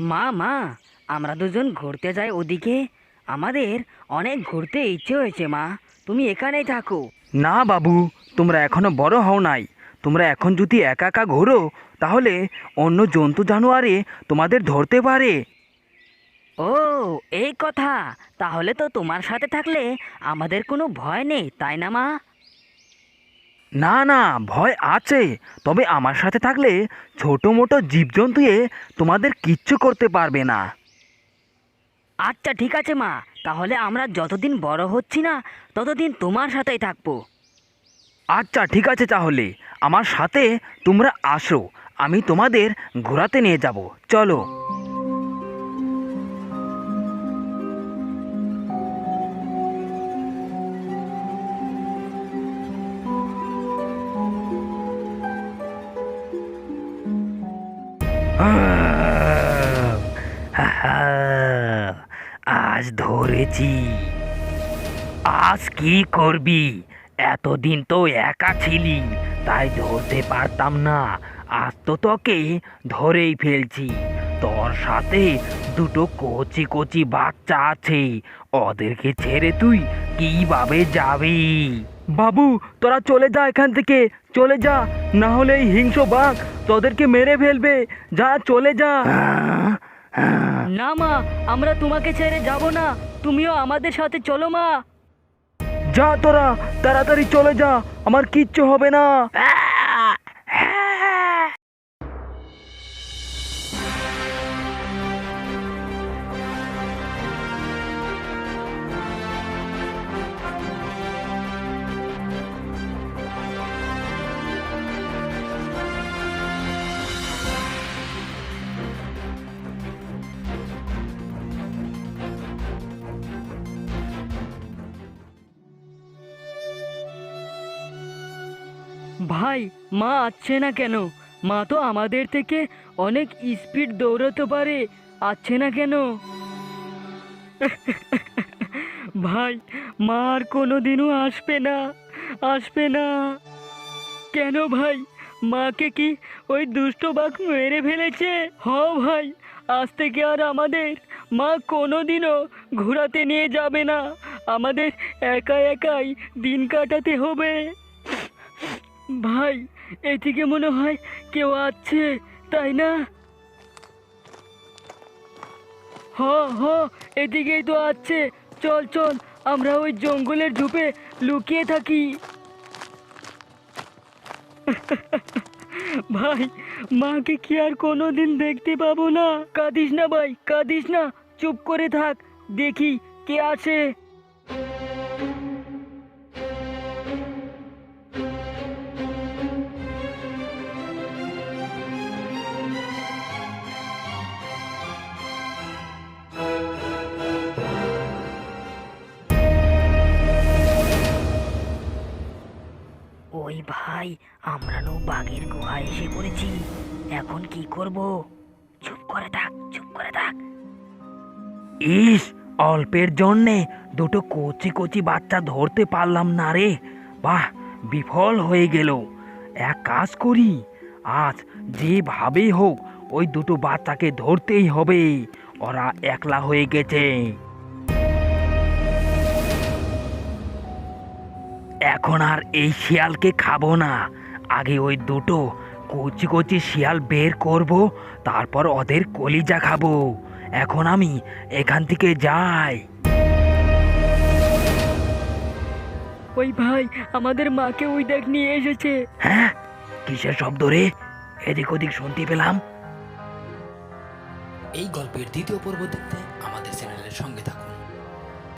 মা মা আমরা দুজন ঘুরতে যাই ওদিকে। আমাদের অনেক ঘুরতে ইচ্ছে হয়েছে মা। তুমি এখানেই থাকো। না বাবু তোমরা এখনও বড় হও নাই। তোমরা এখন যদি একা একা ঘোরো তাহলে অন্য জন্তু জানোয়ারে তোমাদের ধরতে পারে। ও এই কথা। তাহলে তো তোমার সাথে থাকলে আমাদের কোনো ভয় নেই তাই না মা? না না ভয় আছে। তবে আমার সাথে থাকলে ছোট মোটো জীবজন্তুয়ে তোমাদের কিচ্ছু করতে পারবে না। আচ্ছা ঠিক আছে মা। তাহলে আমরা যতদিন বড় হচ্ছি না ততদিন তোমার সাথেই থাকব। আচ্ছা ঠিক আছে তাহলে। আমার সাথে তোমরা আসো। আমি তোমাদের ঘোরাতে নিয়ে যাব। চলো। আজ ধরেছি। আজ কি করবি? এতদিন তো একা ছিলি, তাই ধরতে পারতাম না। আজ তো তোকে ধরেই ফেলছি। তোর সাথে দুটো কচি কচি বাচ্চা আছে, ওদেরকে ছেড়ে তুই কীভাবে যাবি? বাবু তোরা চলে যা এখান থেকে চলে যা। না হলে এই হিংস্র বাঘ তোদেরকে মেরে ফেলবে। যা চলে যা। না মা আমরা তোমাকে ছেড়ে যাব না। তুমিও আমাদের সাথে চলো মা। যা তোরা তাড়াতাড়ি চলে যা। আমার কিচ্ছু হবে না। ভাই, মা আসছে না কেন? মা তো আমাদের থেকে অনেক স্পিড দৌড়াতে পারে। আসছে না কেন? ভাই, মা আর কোনো দিনও আসবে না আসবে না। কেন ভাই? মাকে কি ওই দুষ্ট বাঘ মেরে ফেলেছে? হ ভাই, আজ থেকে আর আমাদের মা কোনো দিনও ঘোরাতে নিয়ে যাবে না। আমাদের একা একাই দিন কাটাতে হবে। ভাই, এদিকে মনে হয় কেউ আছে, তাই না? হ হ, এদিকেই তো আছে। চল চল, আমরা ওই জঙ্গলের ঝুপে লুকিয়ে থাকি। ভাই, মাকে কি আর কোনোদিন দেখতে পাবো না? কাঁদিস না ভাই, কাঁদিস না। চুপ করে থাক, দেখি কে আছে। ওই ভাই, আমরা নো বাঘের গুহায় এসে পড়েছি। এখন কি করব? চুপ করে থাক, চুপ করে থাক। ইস, অল্পের জন্যে দুটো কচি কচি বাচ্চা ধরতে পারলাম না রে। বাহ, বিফল হয়ে গেল। এক কাজ করি, আজ যেভাবেই হোক ওই দুটো বাচ্চাকে ধরতেই হবে। ওরা একলা হয়ে গেছে। এখন আর এই শিয়ালকে খাব না। আগে ওই দুটো কচি কচি শিয়াল বের করব তারপর ওদের কলিজা খাব। এখন আমি এখান থেকে যাই। ওই ভাই আমাদের মাকে ওই দেখ নিয়ে এসেছে। হ্যাঁ? কিসের শব্দ রে? এদিক ওদিক শুনতে পেলাম। এই গল্পের দ্বিতীয় পর্ব দেখতে আমাদের চ্যানেলের সঙ্গে থাকুন।